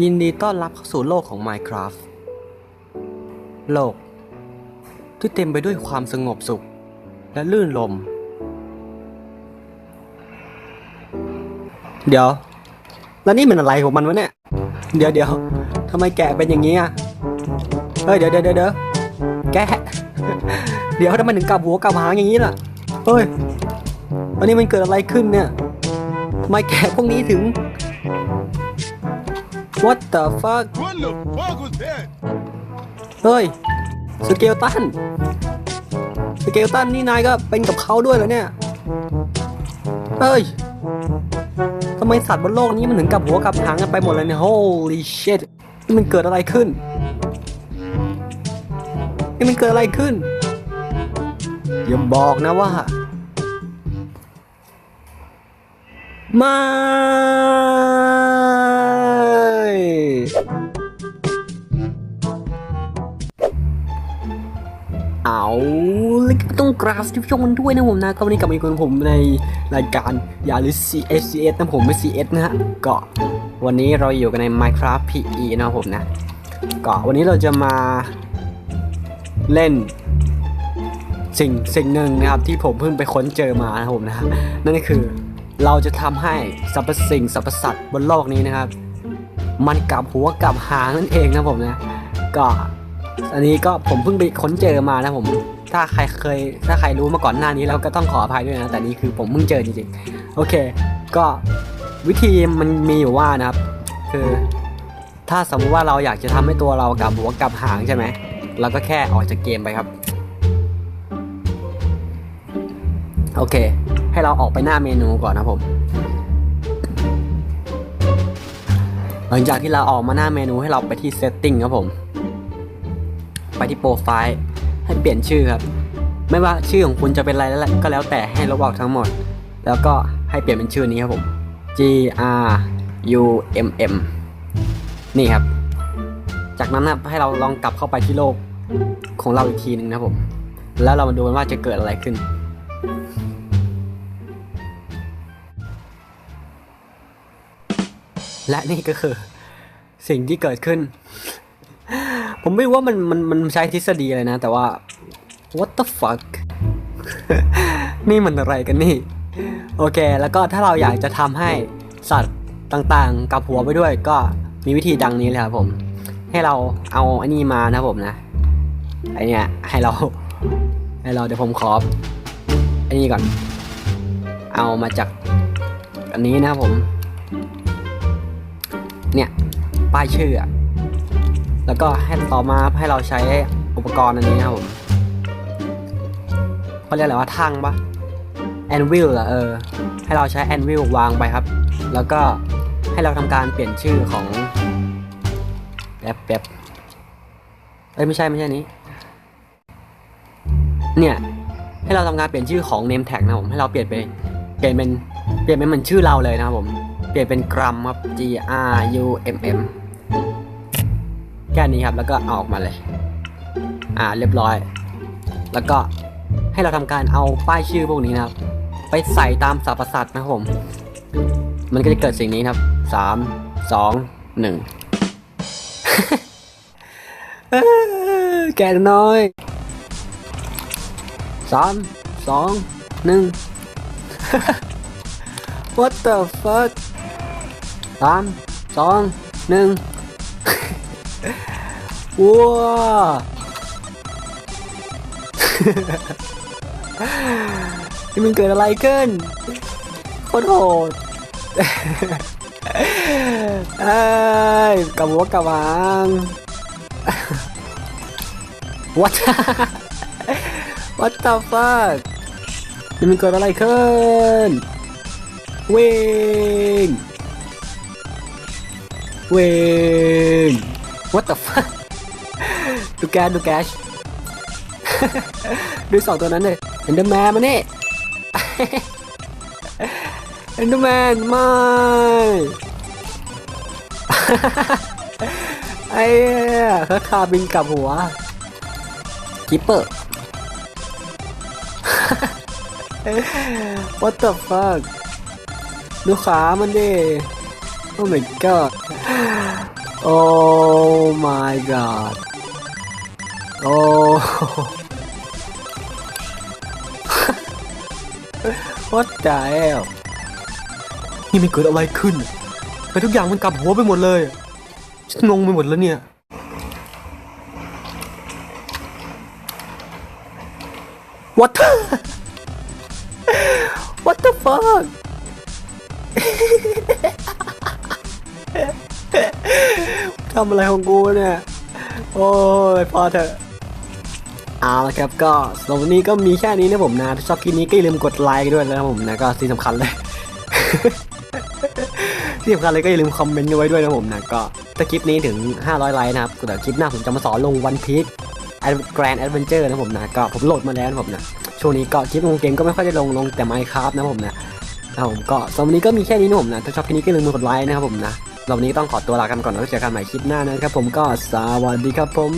ยินดีต้อนรับเข้าสู่โลกของ Minecraft โลก ที่เต็มไปด้วยความสงบสุข และลื่นลม เดี๋ยว แล้วนี่มันอะไรของมันวะเนี่ย เดี๋ยวเดี๋ยวทำไมแกะเป็นอย่างนี้อะ เฮ้ยเดี๋ยวเดี๋ยวเดี๋ยวแกะ เดี๋ยวทำไมถึงกลับหัวกลับหางอย่างนี้ล่ะ เฮ้ยวันนี้มันเกิดอะไรขึ้นเนี่ยทำไมแกะพวกนี้ถึง What the fuck What the fuck was that? เฮ้ย สเกลตัน สเกลตันนี่นายก็เป็นกับเขาด้วยเหรอเนี่ย เฮ้ยทำไมสัตว์บนโลกนี้มันถึงกับหัวกับหางกันไปหมดเลยเนี่ย Holy shit นี่มันเกิดอะไรขึ้น นี่มันเกิดอะไรขึ้น อย่าบอกนะว่า มา ก็ต้องกราบสติฟชมกันด้วยนะผมนะก็วันนี้กลับมาอีกคนผมในรายการยาลิ CS CS นะผมไม่ CS นะฮะก็วันนี้เราอยู่กันใน Minecraft PE นะผมนะก็วันนี้เราจะมาเล่นสิ่งสิ่งหนึ่งนะครับที่ผมเพิ่งไปค้นเจอมานะผมนะนั่นก็คือเราจะทำให้สรรพสิ่งสรรพสัตว์บนโลกนี้นะครับ มันกลับหัวกลับหางนั่นเองนะผมนะ ก็อันนี้ก็ผมเพิ่งไปค้นเจอมานะผม ถ้าใครเคย ถ้าใครรู้มาก่อนหน้านี้แล้วก็ต้องขออภัยด้วยนะ แต่นี่คือผมเพิ่งเจอจริงๆ โอเค ก็วิธีมันมีอยู่ว่านะครับ คือถ้าสมมติว่าเราอยากจะทำให้ตัวเรากับหัวกับหางใช่ไหมเราก็แค่ออกจากเกมไปครับ โอเค ให้เราออกไปหน้าเมนูก่อนนะผม หลังจากที่เราออกมาหน้าเมนูให้เราไปที่ setting ครับผม ไปที่โปรไฟล์ เปลี่ยนชื่อครับ ไม่ว่าชื่อของคุณจะเป็นอะไรแล้วก็แล้วแต่ให้ลบออกทั้งหมด แล้วก็ให้เปลี่ยนเป็นชื่อนี้ครับผม G R U M M นี่ครับ จากนั้นนะครับให้เราลองกลับเข้าไปที่โลกของเราอีกทีหนึ่งนะครับผม แล้วเรามาดูกันว่าจะเกิดอะไรขึ้นและนี่ก็คือสิ่งที่เกิดขึ้น ผมไม่รู้ว่ามันมันมันใช้ทฤษฎีอะไรนะ แต่ว่า what the fuck นี่มันอะไรกันนี่ โอเค แล้วก็ถ้าเราอยากจะทำให้สัตว์ต่างๆ กับหัวไปด้วยก็มีวิธีดังนี้เลยครับผม ให้เราเอาอันนี้มานะผมนะไอเนี้ยให้เราให้เราเดี๋ยวผมขอไอันนี้ก่อน เอามาจากอันนี้นะครับผม เนี่ย ป้ายชื่ออะ แล้วก็ให้ต่อมาให้เราใช้อุปกรณ์อันนี้นะครับผมเขาเรียกอะไรว่าทั้งปะแอนวิลอะเออ ให้เราใช้แอนวิลวางไปครับ แล้วก็ให้เราทำการเปลี่ยนชื่อของแป๊บแป๊บเอ้ยไม่ใช่ไม่ใช่นี้ เนี่ยให้เราทำการเปลี่ยนชื่อของ name tag นะผมให้เราเปลี่ยนไปเปลี่ยนเป็นเปลี่ยนเป็นเหมือนชื่อเราเลยนะครับผม เปลี่ยนเป็นกรัมครับ G R U M M แค่นี้ครับแล้วก็เอาออกมาเลย อ่าเรียบร้อย แล้วก็ให้เราทำการเอาป้ายชื่อพวกนี้นะครับ ไปใส่ตามสรรพสัตว์นะครับผม มันก็จะเกิดสิ่งนี้ครับสามสองหนึ่งแกน้อยสามสองหนึ่ง What the fuck สามสองหนึ่ง ว้านี่มันเกิดอะไรขึ้นโคตรโหดเอ้ยกับหัวกับหาง What What the fuck นี่มันเกิดอะไรขึ้น วิ่ง วิ่ง What the fuck ดูแกดูแกสดูสองตัวนั้นเลยเอนเดอร์แมนมาเนี่ยเอนเดอร์แมนไม่ไอ้เหี้ยเขาคาบินกลับหัวกิปเปอร์ What the fuck ดูขามันดิ Oh my god โอ้ my god โอ้ What the hell นี่มันเกิดอะไรขึ้นไมทุกอย่างมันกลับหัวไปหมดเลยฉันงงไปหมดแล้วเนี่ย What the What the fuck ทำอะไรของกูเนี่ย โอ้ยพอเถอะเอาละครับก็สำหรับวันนี้ก็มีแค่นี้นะผมนะถ้าชอบคลิปนี้ก็อย่าลืมกดไลค์ด้วยนะครับผมนะก็สิ่งสำคัญเลยที่สำคัญเลยก็อย่าลืมคอมเมนต์ไว้ด้วยนะผมนะก็ถ้าคลิปนี้ถึง 500 ไลค์นะครับเดี๋ยวคลิปหน้าผมจะมาสอนลงวันพีชแกรนด์แอดเวนเจอร์นะผมนะก็ผมโหลดมาแล้วนะผมนะช่วงนี้ก็คลิปลงเกมก็ไม่ค่อยได้ลงลงแต่ Minecraft นะผมนะนะครับผมก็สำหรับวันนี้ก็มีแค่นี้นะผมนะถ้าชอบคลิปนี้ก็อย่าลืมกดไลค์นะครับผมนะ รอบวันนี้ต้องขอตัวลากันก่อนแล้วเจอกันใหม่คลิปหน้านะครับผมก็สวัสดีครับผม